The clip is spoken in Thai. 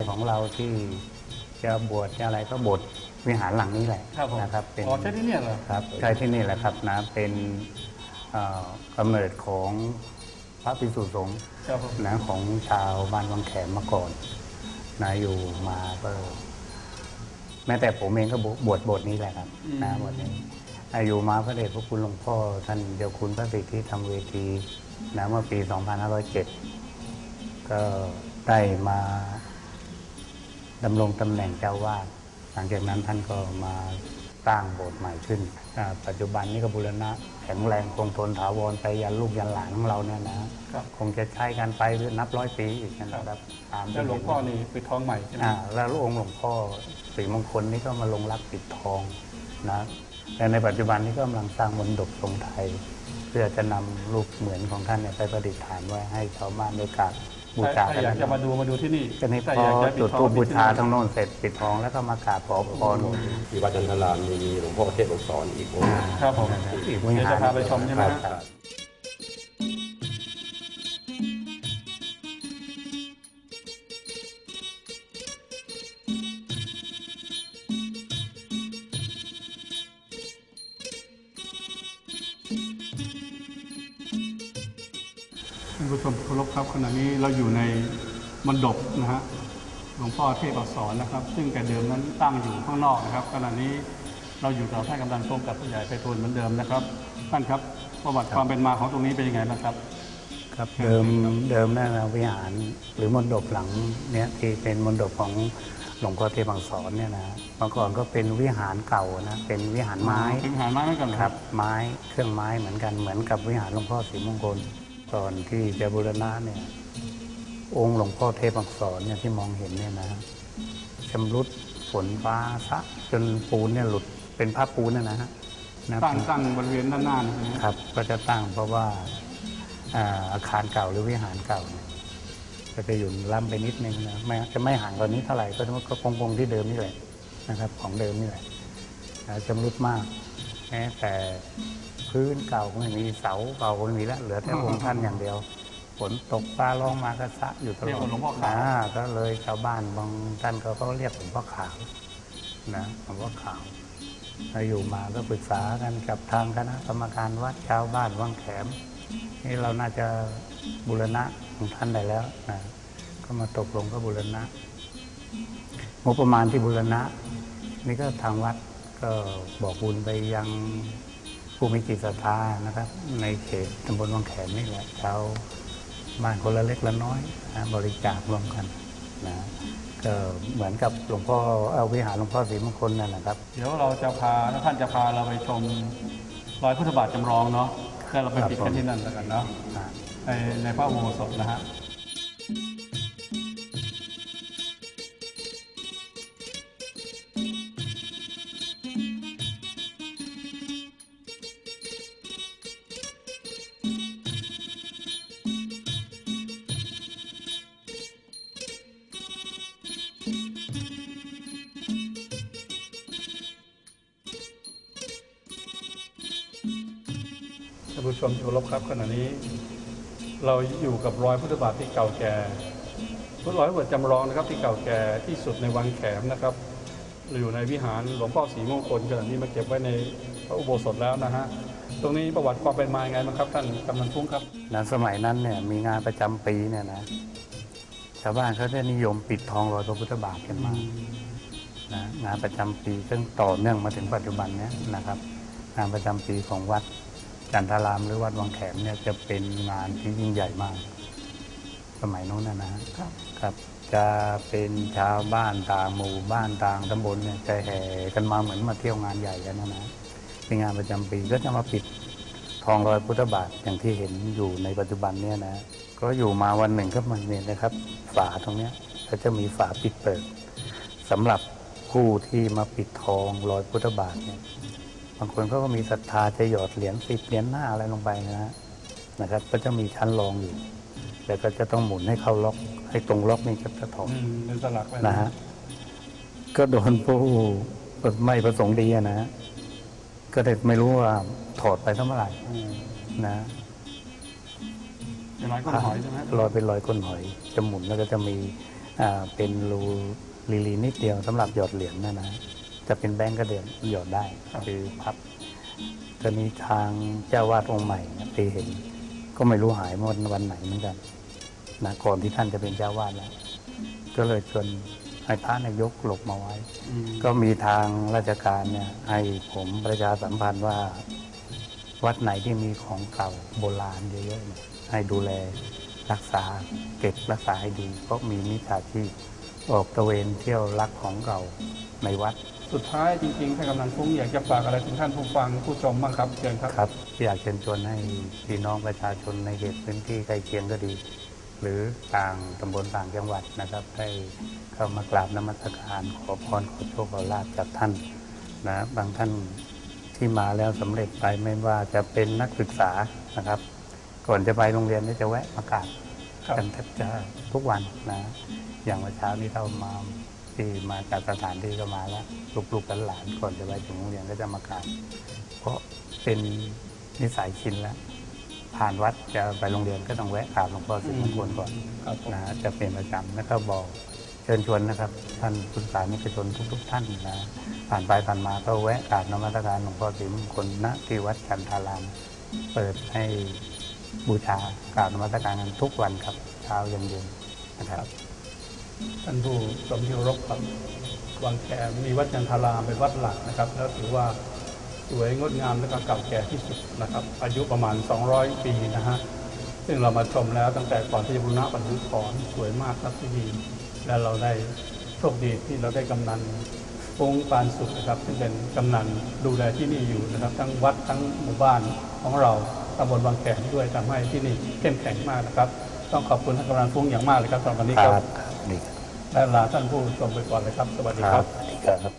ของเราที่จะบวชจะอะไรก็บวชวิหารหลังนี้แหละครับผมนะครับเป็นอ๋อใช่ที่เนี่ยเหรอครับใช่ที่นี่แหละครับนะเป็นเอ่อกำเนิดของพระภิกษุสงฆ์ครับผมนะของชาวบ้านวังแขมมาก่อนนะอยู่มาก็แม้แต่ผมเองก็บวชบทนี้แหละครับนะบทนี้อายุมาพระเดชพระคุณหลวงพ่อ ท่านเดียวคุณพระสิทธิธรรมเวทีนะเมื่อปี 2507 ก็ได้มา ดำรงตำแหน่งเจ้าวาดหลังจากนั้นท่านก็มาสร้างโบสถ์ใหม่ขึ้นอ่าปัจจุบันนี้ก็บูรณะแข็งแรงคงทนถาวรไปยันลูกยันหลานของเราเนี่ยนะครับคงจะใช้กันไปนับร้อยปีอีกนะครับตามแล้วหลวงพ่อนี่ปิดทองใหม่ใช่ไหมอ่าแล้วองค์หลวงพ่อสีมงคลนี่ก็มาลงรักปิดทองนะแต่ในปัจจุบันนี้ก็กำลังสร้างมนดบทรงไทย เพื่อจะนำรูปเหมือนของท่านเนี่ยไปประดิษฐานไว้ให้ชาวบ้านได้กราบ บูชาถ้ากันอยากจะมาดูมาดูที่นี่ก็นี่ถ้าพออยากจะปิจุดดทอธูงปบูชาทั้งโน้นเสร็จปิดทองแล้วก็มากราบขอพรที่วัดจันทรารามมีหลวงพ่อเทพองค์สอนอีกองค์หนึ่งครับผมอีกวิเดี๋ยวหารจะพาไปชมใช่ไหมครับฮะครับ ท่านผู้ชมที่เคารพครับขณะนี้เราอยู่ในมณฑปนะฮะหลวงพ่อเทพอักษรนะครับ ซึ่งแต่เดิมนั้นตั้งอยู่ข้างนอกนะครับขณะนี้เราอยู่กับท่านกำลังชมกับผู้ใหญ่ไพฑูรย์เหมือนเดิมนะครับท่านครับประวัติความเป็นมาของตรงนี้เป็นยังไงบ้างครับ ครับเดิมเดิมนั่นนะวิหารหรือมณฑปหลังเนี่ยที่เป็นมณฑปของหลวงพ่อเทพังสอนเนี่ยนะเมื่อก่อนก็เป็นวิหารเก่านะเป็นวิหารไม้เป็นหารไม้เหมือนกันเหอครับ ไม้เครื่องไม้เหมือนกันเหมือนกับวิหารหลวงพ่อศรีมงคล ก่อนที่จะบูรณะเนี่ย องค์หลวงพ่อเทพอักษรเนี่ยที่มองเห็นเนี่ยนะชำรุดฝนฟ้าซะจนปูนเนี่ยหลุดเป็นผ้าปูนนะนะฮะนะตั้งตั้งบริเวณด้านหน้านี่ใช่ไหมครับ ก็จะตั้งเพราะว่าอ่าอาคารเก่าหรือวิหารเก่าเนี่ยก็จะอยู่ล้ำไปนิดนึงนะไม่จะไม่ห่างกว่านี้เท่าไหร่ก็ก็คงคงที่เดิมนี่แหละนะครับ ของเดิมนี่แหละอ่าชำรุดมากแม้แต่ พื้นเก่าก็ไม่มีเสาเก่าก็ไม่มีแล้วเหลือแต่องค์ท่านอย่างเดียวฝนตกฟ้าร้องมาก็สะอยู่ตลเรียกอดว่าหลวงพ่อขาวอ่าก็เลยชาวบ้านบางท่านเขาก็เรียกหลวงพ่อขาวนะหลวงพ่อขาวเราอยู่มาก็ปรึกษากันกับทางคณะกรรมการวัดชาวบ้านวังแขมนี่เราน่าจะบูรณะของท่านได้แล้วนะก็มาตกลงก็บูรณะงบประมาณที่บูรณะ นี่ก็ทางวัดก็บอกบุญไปยัง ผู้มีจิตศรัทธานะครับ ในเขตตำบลวังแขมนี่แหละชาวบ้านคนละเล็กละน้อยนะบริจาครวมกันนะก็เหมือนกับหลวงพ่อเอาวิหารหลวงพ่อศรีมงคลนั่นแหละครับ เดี๋ยวเราจะพาท่านจะพาเราไปชมรอยพุทธบาทจำลองเนาะแล้วเราไปปิดกันที่นั่นแล้วกันเนาะอ่าในในพระอุโบสถนะฮะ ท่านผู้ชมที่เคารพครับขณะนี้ เราอยู่กับรอยพุทธบาทที่เก่าแก่พุทธรอยพุทธบาทจำลองนะครับที่เก่าแก่ที่สุดในวังแขมนะครับเราอยู่ในวิหารหลวงพ่อศรีมงคลขณะนี้มาเก็บไว้ในพระอุโบสถแล้วนะฮะตรงนี้ประวัติความเป็นมายังไงบ้างครับท่านกำนันพุ่งครับในสมัยนั้นเนี่ยมีงานประจำปีเนี่ยนะ ชาวบ้านเขาได้นิยมปิดทองรอยพระพุทธบาทกันมานะงานประจำปีซึ่งต่อเนื่องมาถึงปัจจุบันเนี้ยนะครับ งานประจำปีของวัดจันทารามหรือวัดวังแขมเนี่ยจะเป็นงานที่ยิ่งใหญ่มาก สมัยโน้นนะนะครับครับ จะเป็นชาวบ้านต่างหมู่บ้านต่างตำบลเนี่ยจะแห่กันมาเหมือนมาเที่ยวงานใหญ่กันนะนะเป็นงานประจำปีก็จะมาปิด ทองรอยพุทธบาทอย่างที่เห็นอยู่ในปัจจุบันเนี่ยนะ ก็อยู่มาวันหนึ่งก็มันเนี่ยนะครับ ฝาตรงเนี้ยก็จะมีฝาปิดเปิดสำหรับผู้ที่มาปิดทองรอยพุทธบาทเนี่ยบางคนเขาก็มีศรัทธาจะหยอดเหรียญสิบเหรียญหน้าอะไรลงไปนะฮะนะครับ ก็จะมีชั้นรองอยู่แล้วก็จะต้องหมุนให้เข้าล็อก ให้ตรงล็อกนี่ก็จะถอดอืมเป็นสลักไว้นะฮะก็โดนผู้ไม่ประสงค์ดีอะนะ ฮะก็ได้ไม่รู้ว่าถอดไปเท่าไหร่อืมนะเป็นรอยก้นหอยใช่ไหมรอยเป็นรอยก้นหอยจะหมุนแล้วก็จะมีอ่าเป็นรูลีลีนิดเดียวสำหรับหยอดเหรียญนะนะจะเป็นแบงก์ก็เดือนหยอดได้คือพับตอนนี้ทางเจ้าวาดองค์ใหม่เนี่ยไปเห็น ก็ไม่รู้หายเมื่อวันไหนเหมือนกันนะก่อนที่ท่านจะเป็นเจ้าวาดแล้ว ก็เลยชวน ให้พระนายกหลบมาไว้ ก็มีทางราชการเนี่ยให้ผมประชาสัมพันธ์ว่า วัดไหนที่มีของเก่าโบราณเยอะๆเนี่ยให้ดูแลรักษาเก็บรักษาให้ดี เพราะมีมิจฉาชีพออกตระเวนเที่ยวลักของเก่าในวัด สุดท้ายจริงๆท่านกำนันฟุ้งอยากจะฝากอะไรถึงท่านผู้ฟังผู้ชมบ้างครับเชิญครับครับ อยากเชิญชวนให้พี่น้องประชาชนในเขตพื้นที่ใกล้เคียงก็ดี หรือต่างตำบลต่างจังหวัดนะครับ ได้เข้ามากราบนมัสการขอพรขอโชคขอลาภจากท่านนะบางท่านที่มาแล้วสำเร็จไปไม่ว่าจะเป็นนักศึกษานะครับ ก่อนจะไปโรงเรียนก็จะแวะมากราบกันแทบจะทุกวันนะอย่างวันเช้านี้เรามาที่มาจากสถานที่ก็มาแล้วลูกๆหลานก่อนจะไปถึงโรงเรียนก็จะมากราบเพราะเป็นนิสัยชินแล้ว ผ่านวัดจะไปโรงเรียนก็ต้องแวะกราบหลวงพ่อสิงห์มงคลก่อนครับผมนะจะเป็นประจำนะครับบอกเชิญชวนนะครับ ท่านพุทธศาสนิกชนทุก ๆ ท่านนะผ่านไปผ่านมาก็แวะกราบนมัสการหลวงพ่อสิงห์มงคลณที่วัดจันทาราม เปิดให้บูชากราบนมัสการกันทุกวันครับเช้าเย็นๆนะครับ ท่านผู้ชมที่เคารพครับวังแขมมีวัดจันทารามเป็นวัดหลักนะครับ แล้วถือว่า สวยงดงามและก็เก่าแก่ที่สุดนะครับ อายุประมาณ 200 ปีนะฮะซึ่งเรามาชมแล้วตั้งแต่ก่อนที่จะบูรณะปฏิสังขรณ์สวยมากครับที่ดีและเราได้โชคดีที่เราได้กำนันปงปานสุขนะครับซึ่งเป็นกำนันดูแลที่นี่อยู่นะครับ ทั้งวัดทั้งหมู่บ้านของเราตำบลบางแขมด้วยทำให้ที่นี่เข้มแข็งมากนะครับ ต้องขอบคุณท่านกำนันฟุ้งอย่างมากเลยครับสำหรับวันนี้คครัรับบครับดีครับและลาท่านผู้ชมไปก่อนเลยครับ สวัสดีคครัรับบสวัสดีครับ